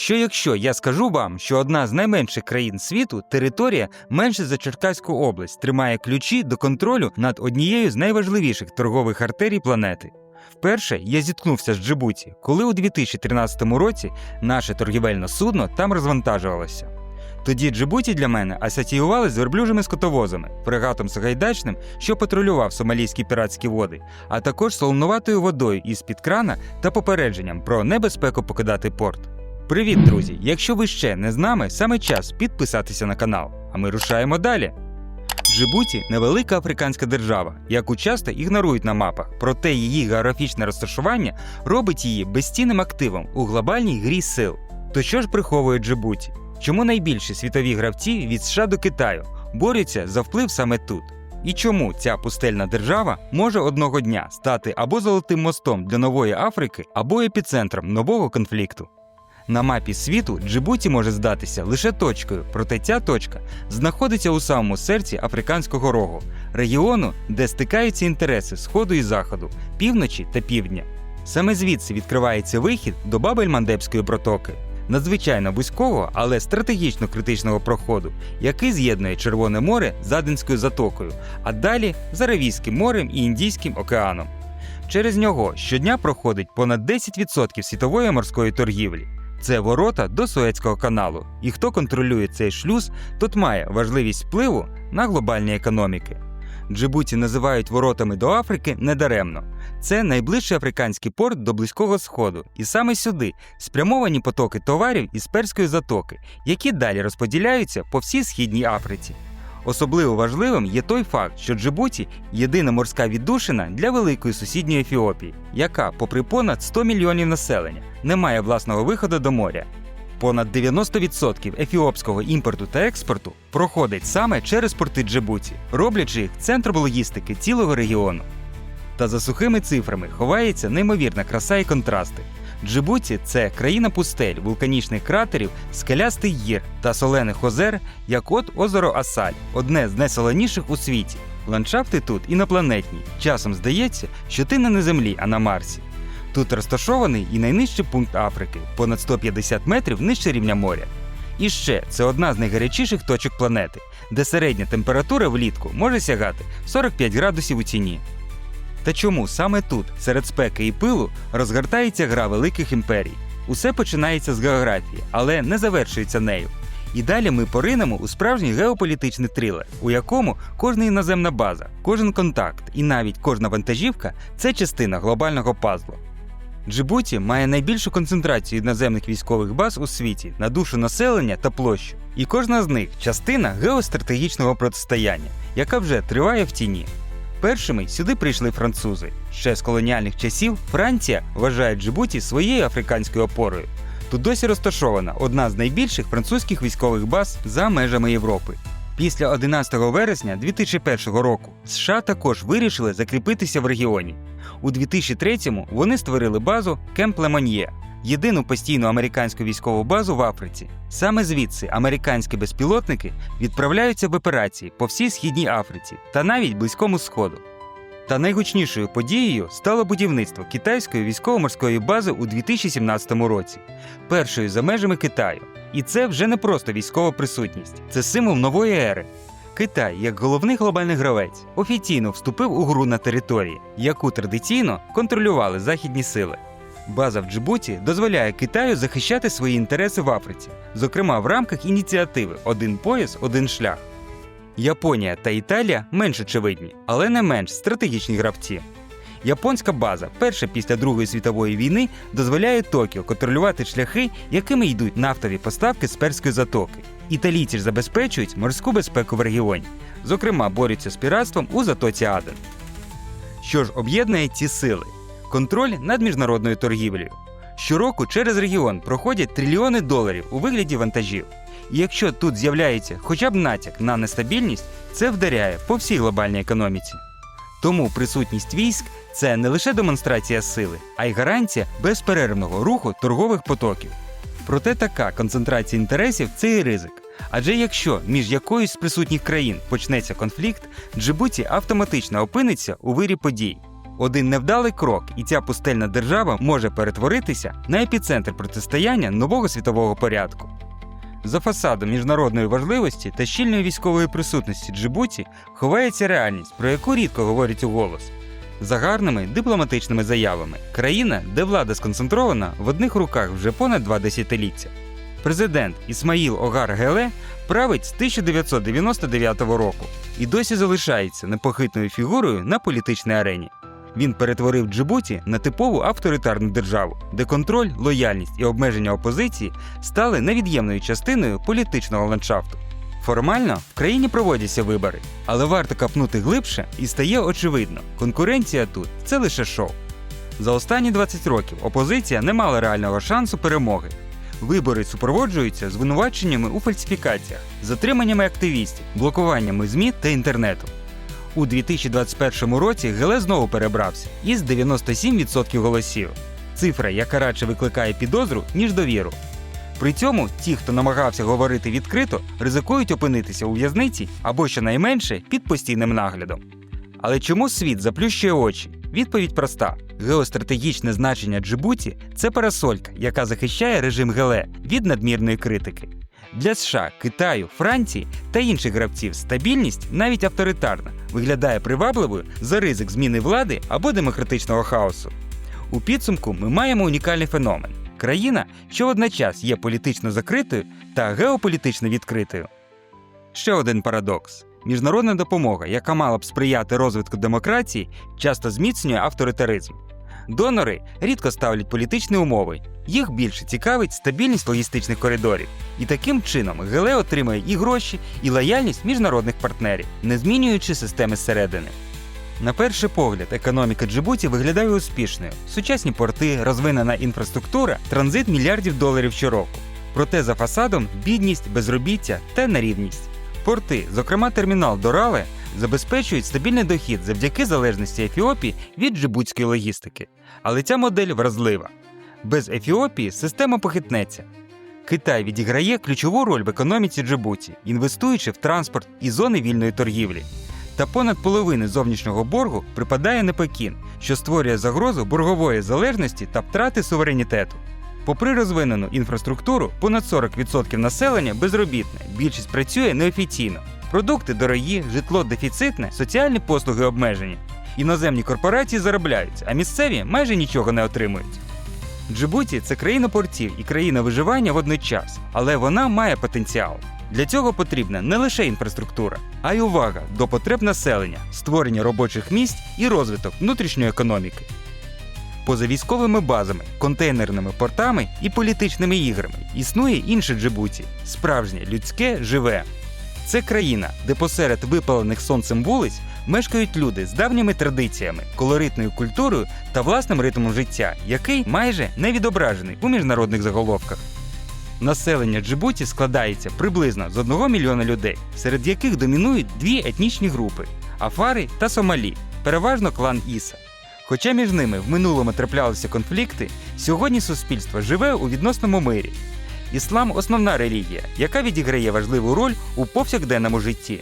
Що якщо я скажу вам, що одна з найменших країн світу, територія менше за Черкаську область, тримає ключі до контролю над однією з найважливіших торгових артерій планети? Вперше я зіткнувся з Джибуті, коли у 2013 році наше торгівельне судно там розвантажувалося. Тоді Джибуті для мене асоціювали з верблюжими скотовозами, фрегатом Сагайдачним, що патрулював сомалійські піратські води, а також солонуватою водою із-під крана та попередженням про небезпеку покидати порт. Привіт, друзі! Якщо ви ще не з нами, саме час підписатися на канал. А ми рушаємо далі. Джибуті невелика африканська держава, яку часто ігнорують на мапах, проте її географічне розташування робить її безцінним активом у глобальній грі сил. То що ж приховує Джибуті? Чому найбільші світові гравці від США до Китаю борються за вплив саме тут? І чому ця пустельна держава може одного дня стати або золотим мостом для нової Африки, або епіцентром нового конфлікту? На мапі світу Джибуті може здатися лише точкою, проте ця точка знаходиться у самому серці Африканського рогу, регіону, де стикаються інтереси Сходу і Заходу, півночі та півдня. Саме звідси відкривається вихід до Бабель-Мандебської протоки, надзвичайно вузького, але стратегічно критичного проходу, який з'єднує Червоне море з Аденською затокою, а далі з Аравійським морем і Індійським океаном. Через нього щодня проходить понад 10% світової морської торгівлі. Це ворота до Суецького каналу. І хто контролює цей шлюз, тот має важливість впливу на глобальні економіки. Джибуті називають воротами до Африки недаремно. Це найближчий африканський порт до Близького Сходу, і саме сюди спрямовані потоки товарів із Перської затоки, які далі розподіляються по всій східній Африці. Особливо важливим є той факт, що Джибуті єдина морська віддушина для великої сусідньої Ефіопії, яка, попри понад 100 мільйонів населення, не має власного виходу до моря. Понад 90% ефіопського імпорту та експорту проходить саме через порти Джибуті, роблячи їх центром логістики цілого регіону. Та за сухими цифрами ховається неймовірна краса і контрасти. Джибуті це країна пустель, вулканічних кратерів, скелястий гір та солених озер, як от озеро Асаль, одне з найсоленіших у світі. Ландшафти тут інопланетні. Часом здається, що ти не на землі, а на Марсі. Тут розташований і найнижчий пункт Африки, понад 150 метрів нижче рівня моря. І ще це одна з найгарячіших точок планети, де середня температура влітку може сягати 45 градусів у тіні. Та чому саме тут, серед спеки і пилу, розгортається гра великих імперій? Усе починається з географії, але не завершується нею. І далі ми поринемо у справжній геополітичний трилер, у якому кожна іноземна база, кожен контакт і навіть кожна вантажівка це частина глобального пазлу. Джибуті має найбільшу концентрацію іноземних військових баз у світі на душу населення та площу, і кожна з них частина геостратегічного протистояння, яка вже триває в тіні. Першими сюди прийшли французи. Ще з колоніальних часів Франція вважає Джибуті своєю африканською опорою. Тут досі розташована одна з найбільших французьких військових баз за межами Європи. Після 11 вересня 2001 року США також вирішили закріпитися в регіоні. У 2003-му вони створили базу Кемп Лемон'є, єдину постійну американську військову базу в Африці. Саме звідси американські безпілотники відправляються в операції по всій східній Африці та навіть Близькому Сходу. Та найгучнішою подією стало будівництво китайської військово-морської бази у 2017 році, першою за межами Китаю. І це вже не просто військова присутність, це символ нової ери. Китай, як головний глобальний гравець, офіційно вступив у гру на території, яку традиційно контролювали західні сили. База в Джибуті дозволяє Китаю захищати свої інтереси в Африці, зокрема в рамках ініціативи Один пояс, один шлях. Японія та Італія менш очевидні, але не менш стратегічні гравці. Японська база, перша після Другої світової війни, дозволяє Токіо контролювати шляхи, якими йдуть нафтові поставки з Перської затоки. Італійці ж забезпечують морську безпеку в регіоні, зокрема, борються з піратством у затоці Аден. Що ж об'єднує ці сили? Контроль над міжнародною торгівлею. Щороку через регіон проходять трильйони доларів у вигляді вантажів. І якщо тут з'являється хоча б натяк на нестабільність, це вдаряє по всій глобальній економіці. Тому присутність військ це не лише демонстрація сили, а й гарантія безперервного руху торгових потоків. Проте така концентрація інтересів це і ризик. Адже якщо між якоюсь з присутніх країн почнеться конфлікт, Джибуті автоматично опиниться у вирі подій. Один невдалий крок, і ця пустельна держава може перетворитися на епіцентр протистояння нового світового порядку. За фасадом міжнародної важливості та щільної військової присутності Джибуті ховається реальність, про яку рідко говорять у голос. За гарними дипломатичними заявами країна, де влада сконцентрована в одних руках вже понад два десятиліття. Президент Ісмаїл Огар Геле править з 1999 року і досі залишається непохитною фігурою на політичній арені. Він перетворив Джибуті на типову авторитарну державу, де контроль, лояльність і обмеження опозиції стали невід'ємною частиною політичного ландшафту. Формально в країні проводяться вибори, але варто капнути глибше і стає очевидно, конкуренція тут це лише шоу. За останні 20 років опозиція не мала реального шансу перемоги. Вибори супроводжуються звинуваченнями у фальсифікаціях, затриманнями активістів, блокуваннями ЗМІ та інтернету. У 2021 році Геле знову перебрався із 97% голосів. Цифра, яка радше викликає підозру, ніж довіру. При цьому ті, хто намагався говорити відкрито, ризикують опинитися у в'язниці або щонайменше під постійним наглядом. Але чому світ заплющує очі? Відповідь проста: геостратегічне значення Джибуті це парасолька, яка захищає режим Геле від надмірної критики. Для США, Китаю, Франції та інших гравців стабільність, навіть авторитарна, виглядає привабливою за ризик зміни влади або демократичного хаосу. У підсумку ми маємо унікальний феномен країна, що водночас є політично закритою та геополітично відкритою. Ще один парадокс. Міжнародна допомога, яка мала б сприяти розвитку демократії, часто зміцнює авторитаризм. Донори рідко ставлять політичні умови, їх більше цікавить стабільність логістичних коридорів. І таким чином Геле отримує і гроші, і лояльність міжнародних партнерів, не змінюючи системи зсередини. На перший погляд, економіка Джибуті виглядає успішною. Сучасні порти, розвинена інфраструктура, транзит мільярдів доларів щороку. Проте за фасадом бідність, безробіття та нерівність. Порти, зокрема термінал Дорале, забезпечують стабільний дохід завдяки залежності Ефіопії від джибутської логістики. Але ця модель вразлива. Без Ефіопії система похитнеться. Китай відіграє ключову роль в економіці Джибуті, інвестуючи в транспорт і зони вільної торгівлі. Та понад половини зовнішнього боргу припадає на Пекін, що створює загрозу боргової залежності та втрати суверенітету. Попри розвинену інфраструктуру, понад 40% населення безробітне, більшість працює неофіційно. Продукти дорогі, житло дефіцитне, соціальні послуги обмежені. Іноземні корпорації заробляють, а місцеві майже нічого не отримують. Джибуті це країна портів і країна виживання водночас, але вона має потенціал. Для цього потрібна не лише інфраструктура, а й увага до потреб населення, створення робочих місць і розвиток внутрішньої економіки. Поза військовими базами, контейнерними портами і політичними іграми існує інше Джибуті справжнє людське живе. Це країна, де посеред випалених сонцем вулиць мешкають люди з давніми традиціями, колоритною культурою та власним ритмом життя, який майже не відображений у міжнародних заголовках. Населення Джибуті складається приблизно з 1 мільйона людей, серед яких домінують дві етнічні групи Афари та Сомалі, переважно клан Іса. Хоча між ними в минулому траплялися конфлікти, сьогодні суспільство живе у відносному мирі. Іслам основна релігія, яка відіграє важливу роль у повсякденному житті.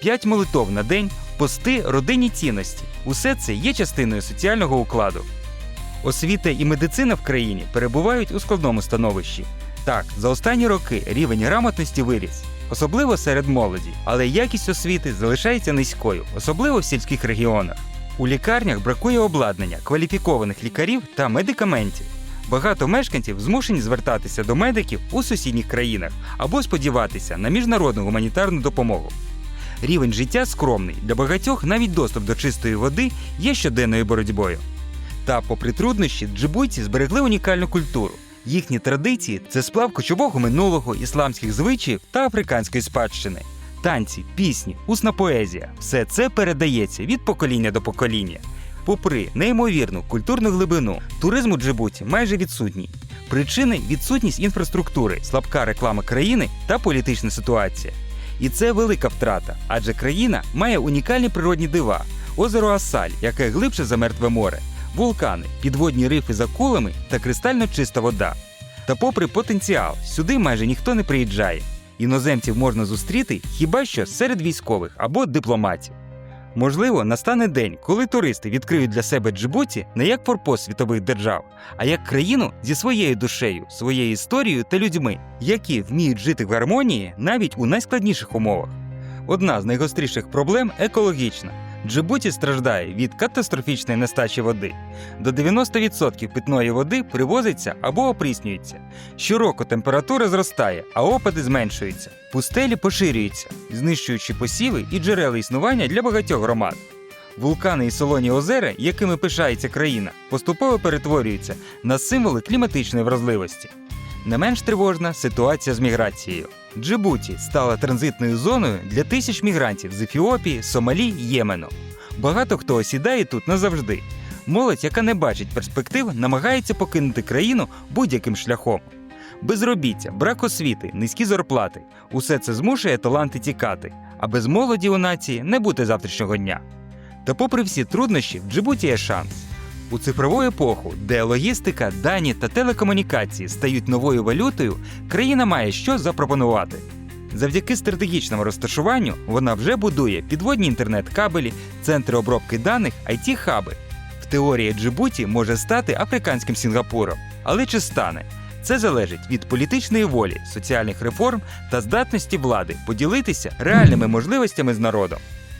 П'ять молитов на день, пости, родинні цінності усе це є частиною соціального укладу. Освіта і медицина в країні перебувають у складному становищі. Так, за останні роки рівень грамотності виріс, особливо серед молоді, але якість освіти залишається низькою, особливо в сільських регіонах. У лікарнях бракує обладнання, кваліфікованих лікарів та медикаментів. Багато мешканців змушені звертатися до медиків у сусідніх країнах або сподіватися на міжнародну гуманітарну допомогу. Рівень життя скромний, для багатьох навіть доступ до чистої води є щоденною боротьбою. Та, попри труднощі, джибуйці зберегли унікальну культуру. Їхні традиції це сплав кочового минулого, ісламських звичаїв та африканської спадщини. Танці, пісні, усна поезія все це передається від покоління до покоління. Попри неймовірну культурну глибину, туризм у Джибуті майже відсутній. Причини відсутність інфраструктури, слабка реклама країни та політична ситуація. І це велика втрата, адже країна має унікальні природні дива: озеро Асаль, яке глибше за мертве море, вулкани, підводні рифи за кулами та кристально чиста вода. Та, попри потенціал, сюди майже ніхто не приїжджає. Іноземців можна зустріти хіба що серед військових або дипломатів. Можливо, настане день, коли туристи відкриють для себе Джибуті не як форпост світових держав, а як країну зі своєю душею, своєю історією та людьми, які вміють жити в гармонії навіть у найскладніших умовах. Одна з найгостріших проблем екологічна. Джибуті страждає від катастрофічної нестачі води. До 90% питної води привозиться або опріснюється. Щороку температура зростає, а опади зменшуються. Пустелі поширюються, знищуючи посіви і джерела існування для багатьох громад. Вулкани і солоні озера, якими пишається країна, поступово перетворюються на символи кліматичної вразливості. Не менш тривожна ситуація з міграцією. Джибуті стала транзитною зоною для тисяч мігрантів з Ефіопії, Сомалі, Ємену. Багато хто осідає тут назавжди. Молодь, яка не бачить перспектив, намагається покинути країну будь-яким шляхом. Безробіття, брак освіти, низькі зарплати усе це змушує таланти тікати, а без молоді у нації не бути завтрашнього дня. Та попри всі труднощі, в Джибуті є шанс. У цифрову епоху, де логістика, дані та телекомунікації стають новою валютою, країна має що запропонувати. Завдяки стратегічному розташуванню вона вже будує підводні інтернет-кабелі, центри обробки даних, it хаби В теорії Джибуті може стати африканським Сінгапуром, але чи стане? Це залежить від політичної волі, соціальних реформ та здатності влади поділитися реальними можливостями з народом.